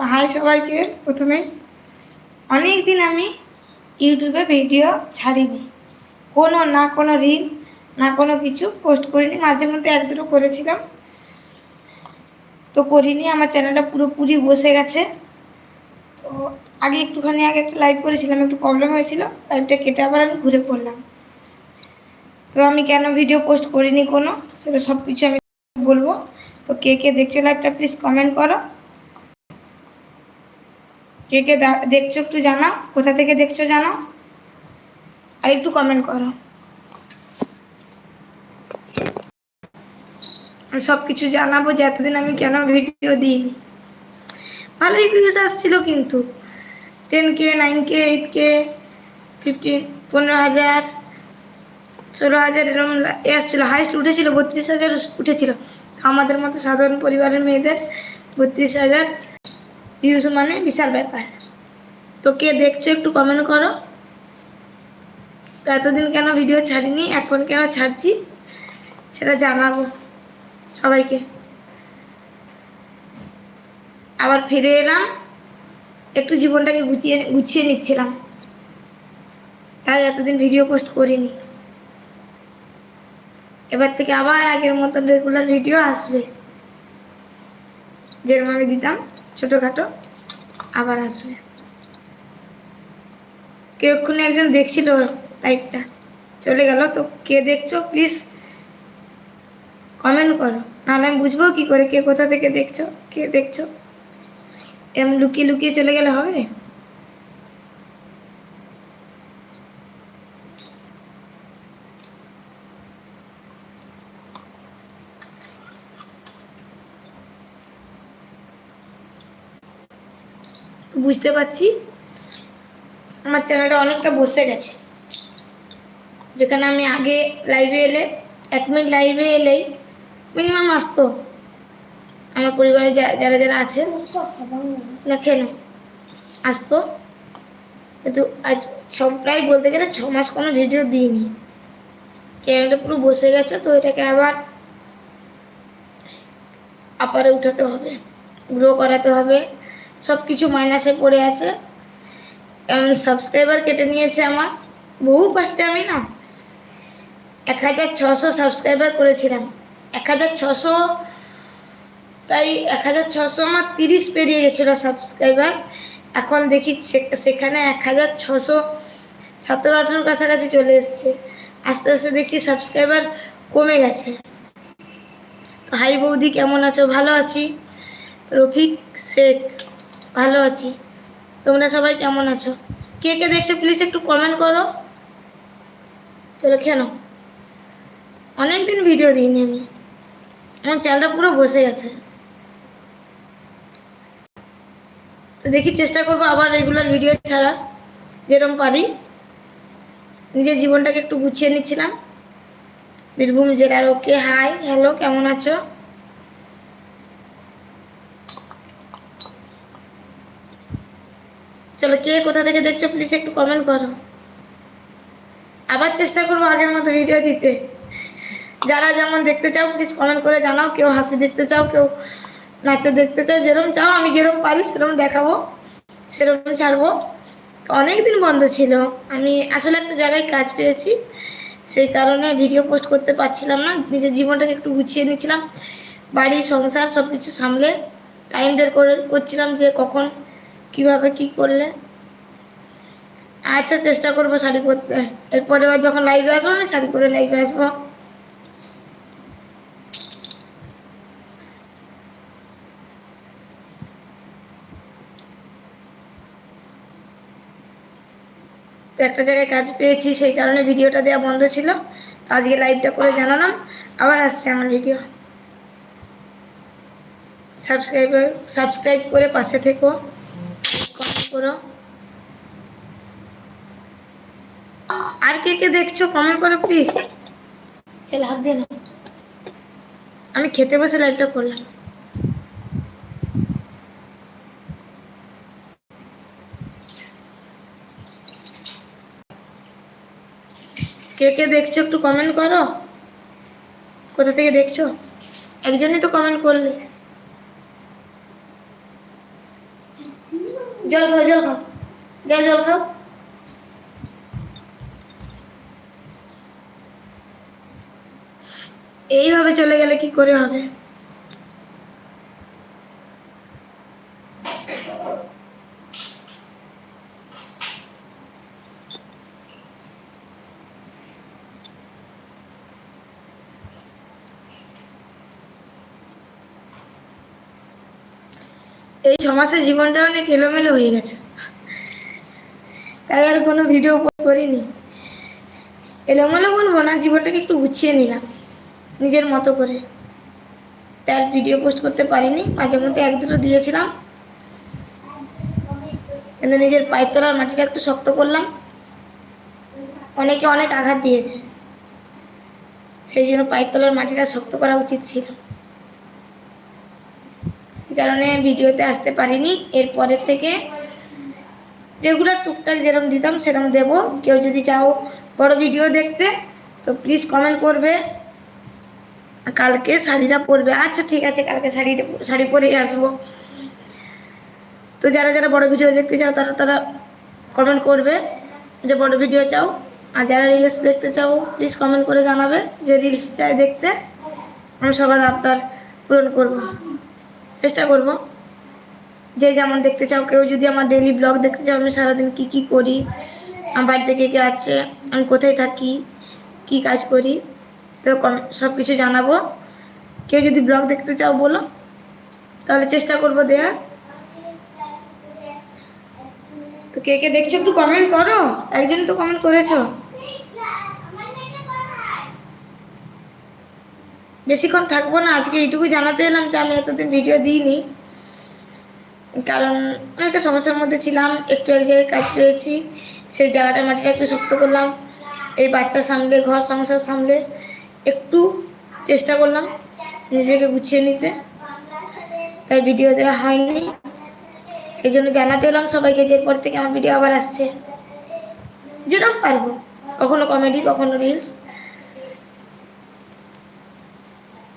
High সবাইকে, প্রথমে অনেক দিন আমি ইউটিউবে ভিডিও ছাড়িনি। কোনো না কোনো রিল না কোনো কিছু পোস্ট করিনি। মাঝে মধ্যে এক দুটো করেছিলাম। তো করিনি, আমার চ্যানেলটা পুরোপুরি বসে গেছে। তো আগে একটুখানি আগে একটা লাইভ করেছিলাম, একটু প্রবলেম হয়েছিল। লাইভটা কেটে আবার আমি ঘুরে পড়লাম। তো আমি কেন ভিডিও পোস্ট করিনি কোনো, সেটা সব কিছু আমি বলব। তো কে কে দেখছ লাইভটা প্লিজ কমেন্ট করো। কে কে দেখছ একটু জানাও, কোথা থেকে দেখছ জানাও? আর একটু কমেন্ট করো। সব কিছু জানাব যে এতদিন আমি কেন ভিডিও দিইনি। ভালোই ভিউজ আসছিল কিন্তু। Ten K nine K eight K fifteen পনেরো হাজার, ষোলো হাজার এরকম এ আসছিল। হাইস্ট উঠেছিল, বত্রিশ হাজার উঠেছিল। আমাদের মতো সাধারণ পরিবারের মেয়েদের বত্রিশ হাজার ভিউজ মানে বিশাল ব্যাপার। তো কে দেখছ একটু কমেন্ট করো। তো এতদিন কেন ভিডিও ছাড়িনি, এখন কেন ছাড়ছি, সেটা জানাব সবাইকে। আবার ফিরে এলাম, একটু জীবনটাকে গুছিয়ে গুছিয়ে নিচ্ছিলাম। তাই এতদিন ভিডিও পোস্ট করিনি। এবার থেকে আবার আগের মতো রেগুলার ভিডিও আসবে, যেরকম আমি দিতাম। ছোটোখাটো? আবার আসবে। কেউ এক্ষুনি একজন দেখছিল লাইটটা চলে গেল তো? কে দেখছ? প্লিজ কমেন্ট করো। নাহলে আমি বুঝব কী করে কে কোথা থেকে দেখছ? কে দেখছ? এম লুকিয়ে লুকিয়ে চলে গেলে হবে? বুঝতে পারছি। আমার চ্যানেলটা অনেকটা বসে গেছে। যেখানে আমি আগে লাইভে এলে, এক মিনিট লাইভে এলেই মিনিমাম আসতো। আমার পরিবারে যারা যারা আছে, না কেন আসতো। কিন্তু আজ ছ প্রায় বলতে গেলে ছ মাস কোনো ভিডিও দিইনি। চ্যানেলটা পুরো বসে গেছে, তো এটাকে আবার আপারে উঠাতে হবে গ্রো করাতে হবে। সব কিছু মাইনাসে পড়ে আছে। সাবস্ক্রাইবার কেটে নিয়েছে আমার। বহু কষ্টে আমি না এক হাজার ছশো সাবস্ক্রাইবার করেছিলাম। এক হাজার ছশো প্রায় এক হাজার ছশো আমার তিরিশ পেরিয়ে গেছিল সাবস্ক্রাইবার এখন দেখি সেখানে এক হাজার ছশো সতেরো আঠেরোর কাছাকাছি চলে এসছে। আস্তে আস্তে দেখছি সাবস্ক্রাইবার কমে গেছে। তো হাই বৌদি, কেমন আছো? ভালো আছি? রফিক শেখ। ভালো আছি। তোমরা সবাই কেমন আছো? কে কে দেখছ প্লিজ একটু কমেন্ট করো। চলো কেন অনেক দিন ভিডিও দিইনি আমি। আমার চ্যানেলটা পুরো বসে আছে তো দেখি চেষ্টা করব আবার রেগুলার ভিডিও ছাড়ার যেরকম পারি। নিজের জীবনটাকে একটু গুছিয়ে নিচ্ছিলাম। বীরভূম জেলার ওকে হাই হ্যালো কেমন আছো? চলো, কে কোথা থেকে দেখছ প্লিজ একটু কমেন্ট করো। আবার চেষ্টা করব আগের মতো ভিডিও দিতে। যারা যেমন দেখতে চাও প্লিজ কমেন্ট করে জানাও, কেউ হাসি দেখতে চাও, কেউ নাচে দেখতে চাও যেরকম চাও, আমি যেরকম পারি সেরকম দেখাবো, সেরকম ছাড়বো। তো অনেক দিন বন্ধ ছিল। আমি আসলে একটা জায়গায় কাজ পেয়েছি, সেই কারণে ভিডিও পোস্ট করতে পারছিলাম না। নিজের জীবনটাকে একটু গুছিয়ে নিচ্ছিলাম। বাড়ি, সংসার সব কিছু সামলে টাইম বের করে, করছিলাম যে কখন কীভাবে কি করলে? আচ্ছা চেষ্টা করব শাড়ি পরতে। এরপরে যখন লাইভে আসব, আমি শাড়ি পরে লাইভে আসব। একটা জায়গায় কাজ পেয়েছি, সেই কারণে ভিডিওটা দেওয়া বন্ধ ছিল। আজকে লাইভটা করে জানালাম। আবার আসছে আমার ভিডিও সাবস্ক্রাইবার সাবস্ক্রাইব করে পাশে থেকো। করো। আর কে কে দেখছ কমেন্ট করো প্লিজ চল হাত দিয়ে আমি খেতে বসে লাইভটা করলাম। কে কে দেখছ একটু কমেন্ট করো। কোথা থেকে দেখছ? একজনই তো কমেন্ট করলে। জল খাও জল খাও যাও জল খাও এইভাবে চলে গেলে কি করে হবে? এই ছ মাসের জীবনটা অনেক এলোমেলো হয়ে গেছে। তাই আর কোনো ভিডিও করিনি। এলোমেলো বলব না, জীবনটাকে একটু গুছিয়ে নিলাম, নিজের মতো করে। তার ভিডিও পোস্ট করতে পারিনি, মাঝে মধ্যে এক দুটো দিয়েছিলাম। কিন্তু নিজের পায়ের তলার মাটিটা একটু শক্ত করলাম। অনেকে অনেক আঘাত দিয়েছে। সেই জন্য পায়ের তলার মাটিটা শক্ত করা উচিত ছিল। কারণে ভিডিওতে আসতে পারিনি। এরপরের থেকে যেগুলো টুকটাক যেরকম দিতাম সেরকম দেব। কেউ যদি চাও বড় ভিডিও দেখতে, তো প্লিজ কমেন্ট করবে। কালকে শাড়িটা পরবে। আচ্ছা ঠিক আছে, কালকে শাড়ি শাড়ি পরেই আসব। তো যারা যারা বড় ভিডিও দেখতে চাও, তারা তারা কমেন্ট করবে যে বড় ভিডিও চাও। আর যারা রিলস দেখতে চাও প্লিজ কমেন্ট করে জানাবে যে রিলস চাই দেখতে। আমি সবার আবদার পূরণ করব। চেষ্টা করব। যে যেমন দেখতে চাও, কেউ যদি আমার ডেলি ব্লগ দেখতে চাও, আমি সারাদিন কি কি করি, আমার বাড়িতে কে কে আছে, আমি কোথায় থাকি, কি কাজ করি, তো সব কিছু জানাব। কেউ যদি ব্লগ দেখতে চাও, বলো। তাহলে চেষ্টা করব দেওয়ার তো কে কে দেখছ একটু কমেন্ট করো। একজন তো কমেন্ট করেছ। বেশিক্ষণ থাকব না, আজকে এইটুকু জানাতে এলাম যে আমি এতদিন ভিডিও দিইনি। কারণ অনেকটা সমস্যার মধ্যে ছিলাম, একটু এক জায়গায় কাজ পেয়েছি, সেই জায়গাটা মাটিটা একটু শক্ত করলাম, এই বাচ্চা সামলে, ঘর সংসার সামলে, একটু চেষ্টা করলাম নিজেকে গুছিয়ে নিতে। তাই ভিডিও দেওয়া হয়নি। সেই জন্য জানাতে এলাম সবাইকে যে পর থেকে আমার ভিডিও আবার আসছে। যেরকম পারব, কখনো কমেডি কখনো রিলস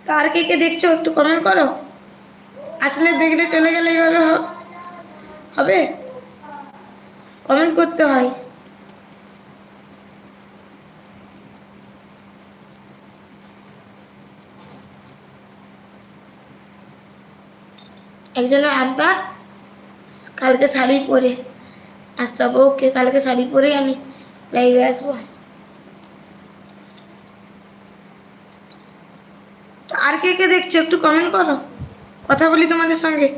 তো আর কে কে দেখছ একটু কমেন্ট করো। আসলে দেখলে চলে গেলে এইভাবে হবে। কমেন্ট করতে হয়। একজনের আবদার কালকে শাড়ি পরে। আসতে হবে ওকে কালকে শাড়ি পরেই আমি লাইভে আসব। আর কে কে দেখছ একটু কমেন্ট করো। কথা বলি তোমাদের সঙ্গে।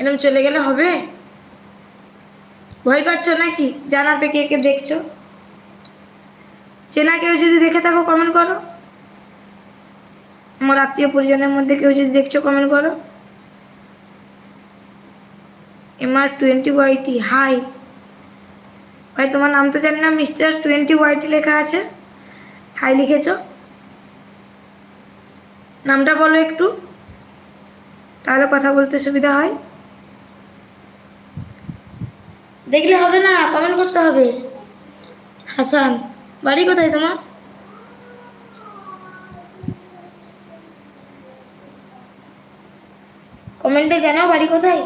এরকম চলে গেলে হবে? ভয় পাচ্ছ নাকি? জানাতে কে কে দেখছ? চেনা কেউ যদি দেখে থাকো কমেন্ট করো। আমার আত্মীয় পরিজনের মধ্যে কেউ যদি দেখছ কমেন্ট করো। এমআর টোয়েন্টি ওয়াইটি হাই ভাই, তোমার নাম তো জানি না, মিস্টার টোয়েন্টি ওয়াইটি লেখা আছে। হাই লিখেছ। নামটা বলো একটু। তাহলে কথা বলতে সুবিধা হয়। দেখলে হবে না কমেন্ট করতে হবে। হাসান, বাড়ি কোথায় তোমার? কমেন্টে জানাও বাড়ি কোথায়।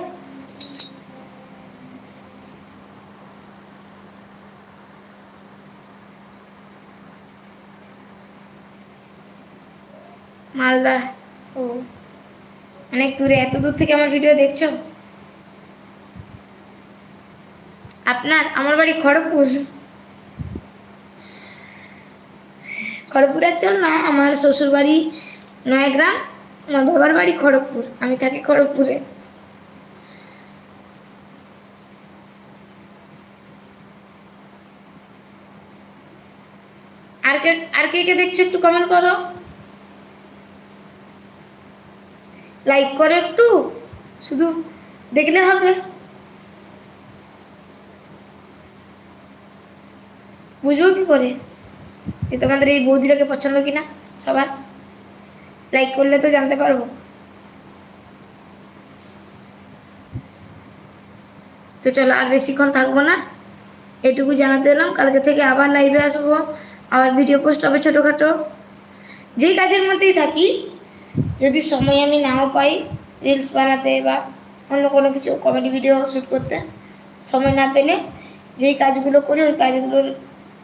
মালদা ও। অনেক দূরে এত দূর থেকে আমার ভিডিও দেখছ? আপনার আমার বাড়ি খড়গপুর। খড়গপুরের চল না আমার শ্বশুর বাড়ি নয়াগ্রাম আমার বাবার বাড়ি খড়গপুর। আমি থাকি খড়গপুরে। আর কে আর কে কে দেখছ একটু কমেন্ট করো। লাইক করো একটু, শুধু দেখলে হবে। বুঝব কি করে? যে তোমাদের এই বৌদিটাকে পছন্দ কিনা সবার? লাইক করলে তো জানতে পারব। তো চলো আর বেশিক্ষণ থাকব না। এটুকু জানাতে এলাম। কালকে থেকে আবার লাইভে আসব। আবার ভিডিও পোস্ট হবে ছোটোখাটো। যেই কাজের মধ্যেই থাকি যদি সময় আমি নাও পাই রিলস বানাতে বা অন্য কোনো কিছু কমেডি ভিডিও শ্যুট করতে, সময় না পেলে যেই কাজগুলো করি, ওই কাজগুলোর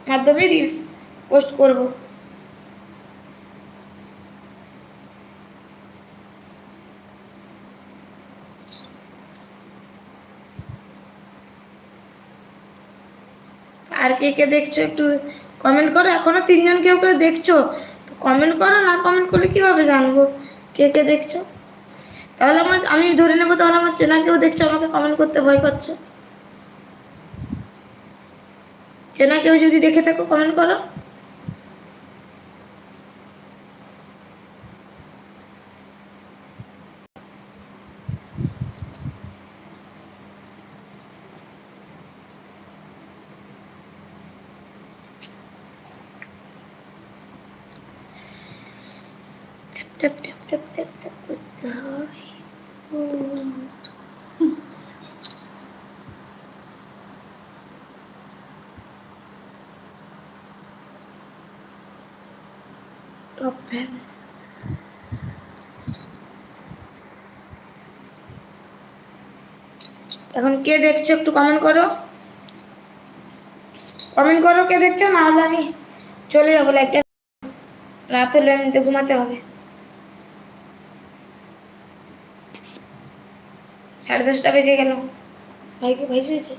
মাধ্যমে রিলস পোস্ট করব। আর কে কে দেখছ একটু কমেন্ট করো, এখনও তিনজন কেউ কেউ দেখছ, তো কমেন্ট করো, না কমেন্ট করলে কীভাবে জানব? কে কে দেখছ? তাহলে আমার, আমি ধরে নেব তাহলে আমার চেনা কেউ দেখছ, আমাকে কমেন্ট করতে ভয় পাচ্ছ। চেনা কেউ যদি দেখে থাকো কমেন্ট করো। ট্যাপ ট্যাপ এখন কে দেখছ একটু কমেন্ট করো। কমেন্ট করো কে দেখছ, না হলে আমি চলে যাব লাইভটা রাত হলে আমি তো ঘুমাতে হবে। সাড়ে দশটা বেজে গেল। ভাই কি ভাই শুয়েছে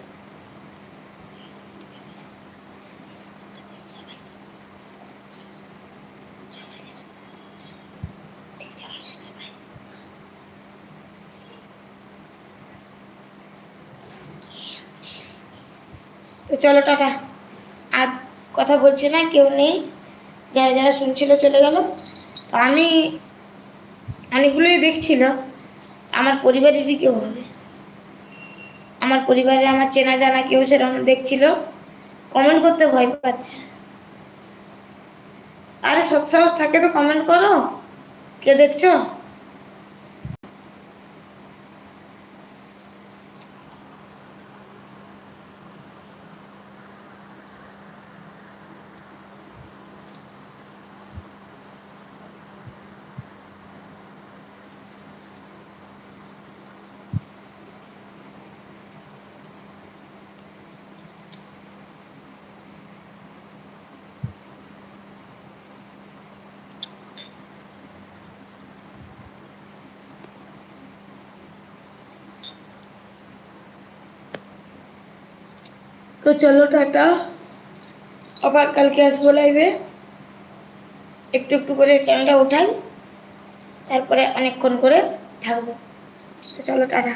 তো চলো টাটা। আর কথা বলছে না কেউ নেই। যারা যারা শুনছিল চলে গেল। তো আমি অনেকগুলোই দেখছিল আমার পরিবারেরই কেউ হবে। আমার পরিবারে আমার চেনা জানা কেউ সেরকম দেখছিল কমেন্ট করতে ভয় পাচ্ছে। আরে সৎসাহস থাকে তো কমেন্ট করো। কে দেখছ? তো চলো টাটা। আবার কালকে আসব লাইভে একটু একটু করে চ্যানেলটা উঠাই তারপরে অনেকক্ষণ করে থাকব। তো চলো টাটা।